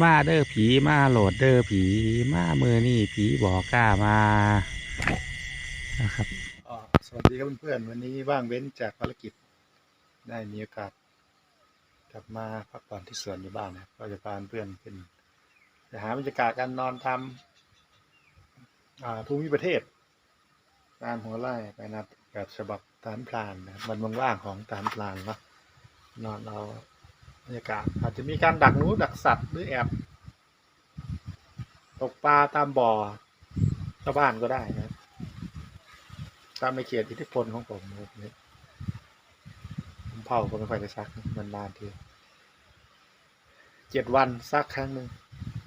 มาเด้อผีมาโหลดเด้อผีมามือนี่ผีบอกกล้ามานะครับอ่าสวัสดีครับเพื่อนๆวันนี้ว่างเว้นจากภารกิจ ได้มีโอกาสกลับมาพักผ่อนที่สวนอยู่บ้านนะครับก็จะพาเพื่อนเป็นจะหาบรรยากาศการนอนทำภูมิประเทศตามหัวไร่ไปนะแบบฉบับฐานพลานนะครับมันว่างๆของฐานพลานเนาะนอนเอา บรรยากาศอาจจะมีการดักหนูดักสัตว์หรือแอบตกปลาตามบ่อชาวบ้านก็ได้นะตามในเขตอิทธิพลของผมนี่ผมเผาก็ไม่ค่อยได้ซักมันนานทีเจ็ดวันซักครั้งหนึ่ง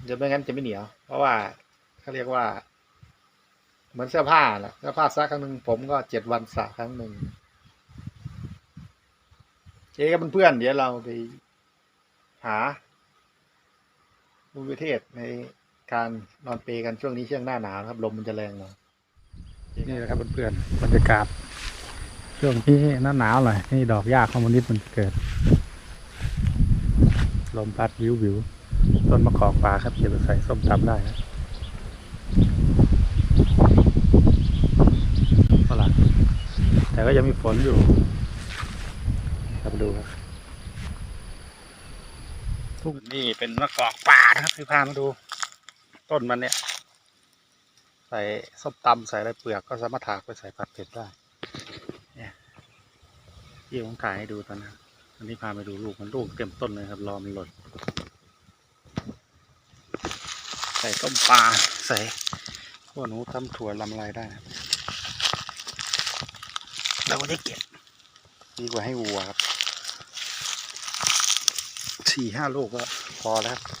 จะไม่งั้นจะไม่เหนียว เพราะว่าเขาเรียกว่า เหมือนเสื้อผ้าแหละเสื้อผ้าซักครั้งหนึ่งผมก็เจ็ดวันซักครั้งหนึ่งเจ๊กับเพื่อนเดี๋ยวเราไป หาภูมิประเทศในการนอนเปกันช่วงนี้ช่วงหน้าหนาวครับลมมันจะแรงหน่อยนี่แหละครับเพื่อนๆบรรยากาศช่วงที่หน้าหนาวหน่อยนี่ดอกหญ้าคอมมิวนิสต์มันเกิด ลมพัดวิววิวต้นมะกอกป่าครับเก็บไปใส่ส้มตำได้นะฝรั่งแต่ก็ยังมีฝนอยู่ครับดูครับ ทุกนี่เป็นมะกอกป่านะครับคือพามาดู ต้นมันเนี่ย ใส่ส้มตำใส่อะไรเปลือกก็สามารถถากไปใส่ผัดเผ็ดได้เนี่ยที่ผมถ่ายให้ดูตอนนั้นอันนี้พาไปดูลูกมันลูกเต็มต้นเลยครับรอมันหล่นใส่ต้มปลาใส่พวกหนูทำถั่วลำไรได้เราก็ได้เก็บดีกว่าให้วัวครับ สี่ห้าลูกก็พอแล้วครับ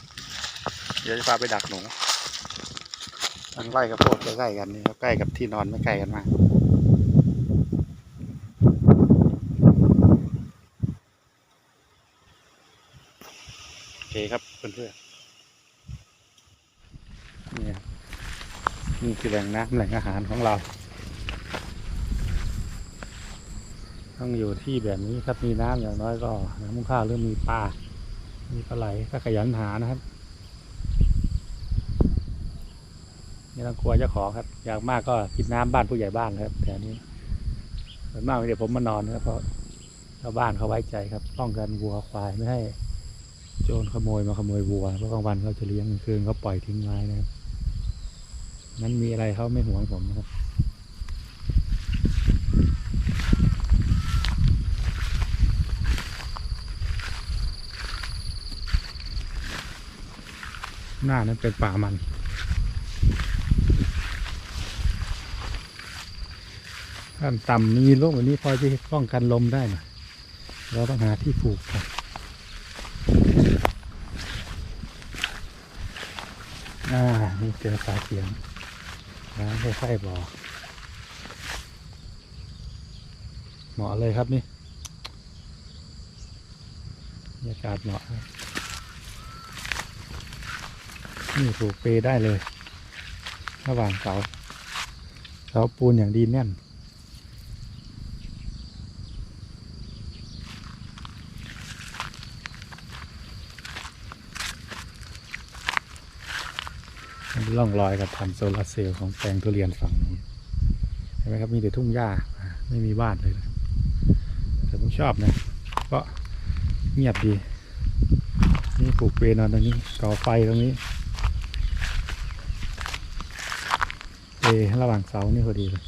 เดี๋ยวจะพาไปดักหนูมันไร่กับโพดใกล้ๆกันนี่ครับใกล้กับที่นอนไม่ไกลกันมากโอเคครับเพื่อนๆนี่ครับนี่คือแหล่งน้ำแหล่งอาหารของเรา ต้องอยู่ที่แบบนี้ครับมีน้ำอย่างน้อยก็น้ำมุ้งข้าวหรือมีปลา มีปลาไหลถ้าขยันหานะครับไม่ต้องกลัวเจ้าของครับ อยากมากก็กินน้ำบ้านผู้ใหญ่บ้านครับแถวนี้ส่วนมากเดี๋ยวผมมานอนครับเพราะชาวบ้านเขาไว้ใจครับป้องกันวัวควายไม่ให้ โจรขโมยมาขโมยวัวเพราะกลางวันเขาจะเลี้ยงกลางคืนเขาปล่อยทิ้งไว้นะครับนั้นมีอะไรเขาไม่ห่วงผมนะครับ หน้านั้นเป็นป่ามัน ขั้นต่ำมีร่มแบบนี้พอจะป้องกันลมได้หน่อยเราต้องหาที่ผูกครับอ่า นี่เจอสายเสียงน้ำค่อยๆบอกเหมาะเลยครับนี่บรรยากาศเหมาะครับ นี่ผูกเปได้เลย ระหว่างเสาเสาปูนอย่างดีแน่นร่องรอยกับทำโซลาร์เซลล์ของแปลงทุเรียนฝั่งนี้เห็นไหมครับมีแต่ทุ่งหญ้าไม่มีบ้านเลยนะแต่ผมชอบนะเพราะเงียบดี นี่ปลูกเปรนอนตรงนี้ก่อไฟตรงนี้เอระหว่างเสานี่พอดีเลย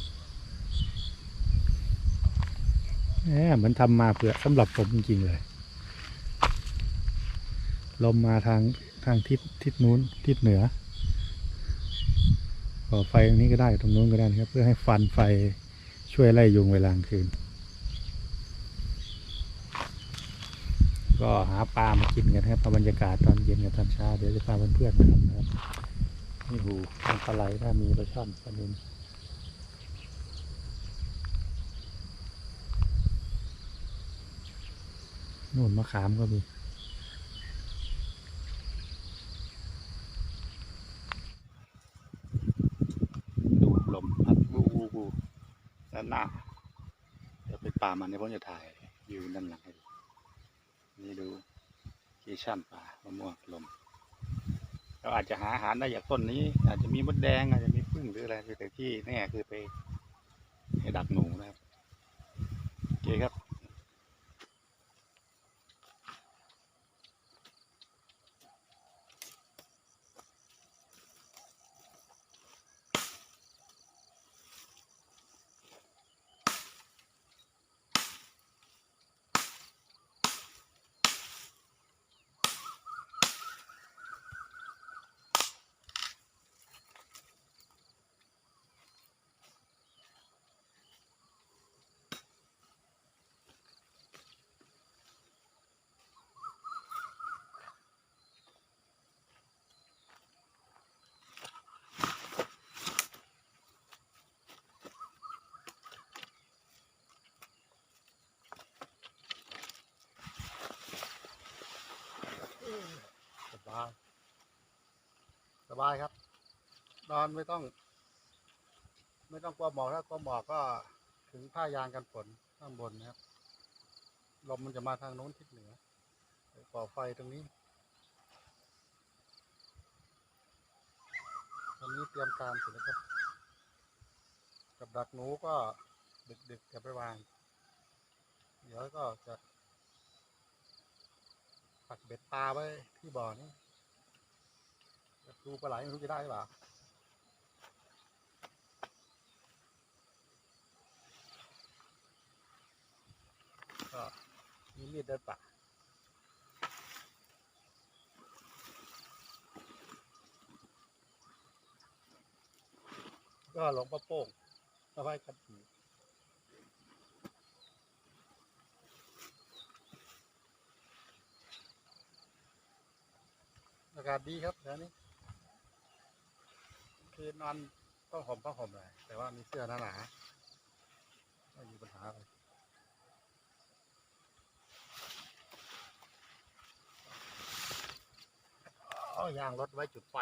แหมเหมือนทำมาเพื่อสำหรับผมจริงๆเลย ลมมาทางทางทิศทิศนู้นทิศเหนือก่อไฟตรงนี้ก็ได้ตรงนู้นก็ได้นะครับ เพื่อให้ฟันไฟช่วยไล่ยุงเวลากลางคืน ก็หาปลามากินกันครับบรรยากาศตอนเย็นกับตอนเช้าเดี๋ยวจะพาเพื่อนๆมาทำนะครับ นี่หูปลาไหลถ้ามีปลาช่อนปลานิลนู่นมะขามก็มีดูดลมพัดวูวูวูด้านหน้าเดี๋ยวไปป่ามันในพ้นจะถ่ายวิวด้านหลังให้ดูนี่ดูเกชั่นป่ามะม่วงลม เราอาจจะหาอาหารได้จากต้นนี้ อาจจะมีมดแดงอาจจะมีผึ้งหรืออะไรแต่ที่แน่คือไปให้ดักหนูนะครับโอเคครับ ส บายสบายครับ นอนไม่ต้อง ไม่ต้องกลัวหมอกถ้ากลัวหมอกก็ถึงผ้ายางกันฝนข้างบนนะครับ ลมมันจะมาทางโน้นทิศเหนือไปก่อไฟตรงนี้ตอนนี้เตรียมการเสร็จแล้วครับ กับดักหนูก็ดึกๆจะไปวาง เดี๋ยวก็จะ ปักเบ็ดปลาไว้ที่บ่อนี้ดูปลาไหลไม่รู้จะได้หรือเปล่าก็มีมีดเดินป่าก็หลวงพ่อโป้งเอาไว้กันผี อากาศดีครับเดี๋ยวนี้คือนอนต้องห่มต้องห่มเลยแต่ว่ามีเสื้อหนาหนาไม่มีปัญหาเลยเอายางรถไว้จุดไฟ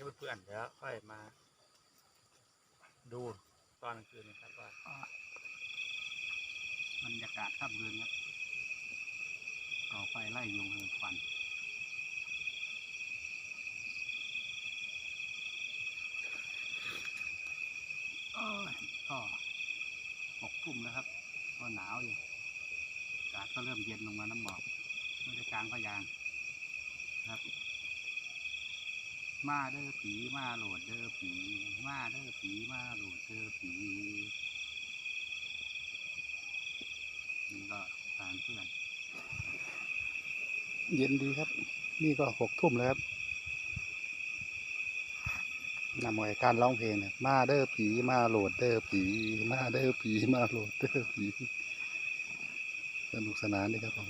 โอ เพื่อนเดี๋ยวค่อยมา ดูตอนกลางคืนนะครับว่าบรรยากาศค่ำคืนครับก่อไฟไล่ยุงให้ควันโอ้ยก็หกทุ่มแล้วครับ ก็หนาวอยู่อากาศก็เริ่มเย็นลงมาน้ำหมอกไม่ได้กลางพยางครับ มาเด้อผีมาโหลดเด้อผีมาเด้อผีมาโหลดเด้อผีนี่ก็ทานเพื่อน เย็นดีครับ นี่ก็หกทุ่มแล้วครับนำมายการร้องเพลงเนี่ยมาเด้อผีมาโหลดเด้อผีมาเด้อผีมาโหลดเด้อผีสนุกสนานดีครับผม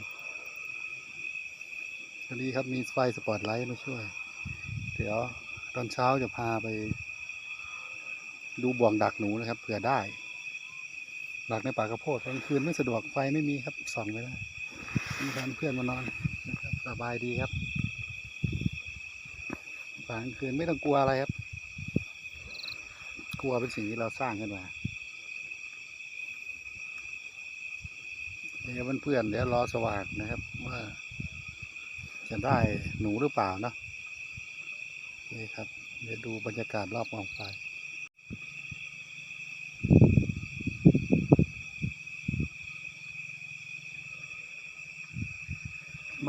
วันนี้ครับมีไฟสปอตไลท์มาช่วย เดี๋ยวตอนเช้าจะพาไป ดูบ่วงดักหนูนะครับเผื่อได้ ดักในป่ากระโพดกลางคืนไม่สะดวกไฟไม่มีครับส่องไม่ได้มีแฟนเพื่อนมานอนนะครับสบายดีครับกลางคืนไม่ต้องกลัวอะไรครับ กลัวเป็นสิ่งที่เราสร้างขึ้นมาเดี๋ยวเพื่อนๆเดี๋ยวรอสว่างนะครับ ว่าจะได้หนูหรือเปล่านะ นี่ครับ เดี๋ยวดูบรรยากาศรอบกองไฟ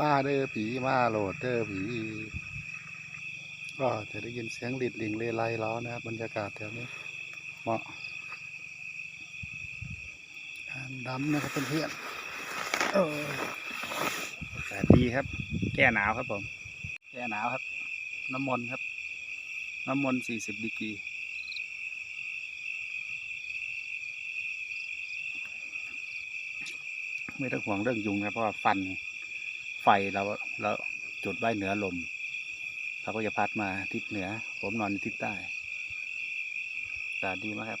มาเด้อผีมาโหลดเด้อผี ก็จะได้ยินเสียงหลิดหลิงเลไลล้อนะครับ บรรยากาศแถวนี้ เหมาะการดำนะครับเพื่อนๆเอออากาศดีครับ แก้หนาวครับผม แก้หนาวครับ น้ำมนต์ครับ น้ำมนต์สี่สิบดีกีไม่ต้องห่วงเรื่องยุงนะเพราะว่าฟันไฟเราเราจุดไว้เหนือลมเขาก็จะพัดมาทิศเหนือ ผมนอนทิศใต้อากาศดีมากครับ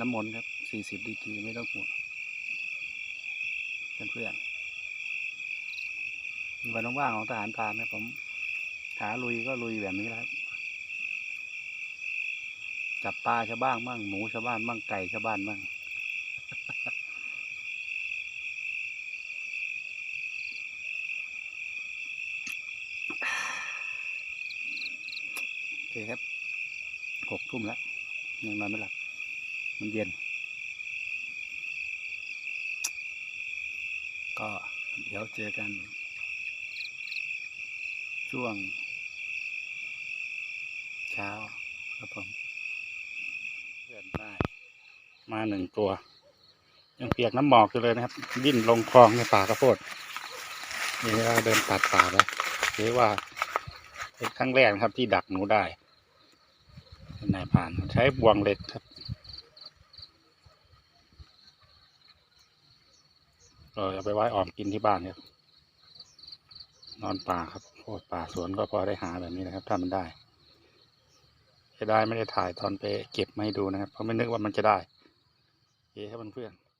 น้ำมนต์ครับสี่สิบดีกีไม่ต้องห่วงเพื่อนๆวันว่างของทหารพานนะผม หาลุยก็ลุยแบบนี้และครับจับปลาชาวบ้านบ้างหมูชาวบ้านบ้างไก่ชาวบ้านบ้างโอเคครับหกทุ่มแล้วยังนอนไม่หลับมันเย็น ก็เดี๋ยวเจอกันช่วง ช้าครับผมเพื่อนได้มาหนึ่งตัว ยังเปียกน้ำหมอกอยู่เลยนะครับ ดิ้นลงคลองในป่ากระโพดนี่เราเดินตัดป่าแล้วถือว่าเป็นครั้งแรกครับที่ดักหนูได้นายผ่านใช้บ่วงเหล็กครับก็เอาไปไว้ออมกินที่บ้านครับ นอนป่าครับโคตรป่าสวนก็พอได้หาแบบนี้นะครับ ถ้ามันได้ จะได้ไม่ได้ถ่ายตอนไปเก็บมาให้ดูนะครับเพราะไม่นึกว่ามันจะได้โอเคครับเพื่อนๆ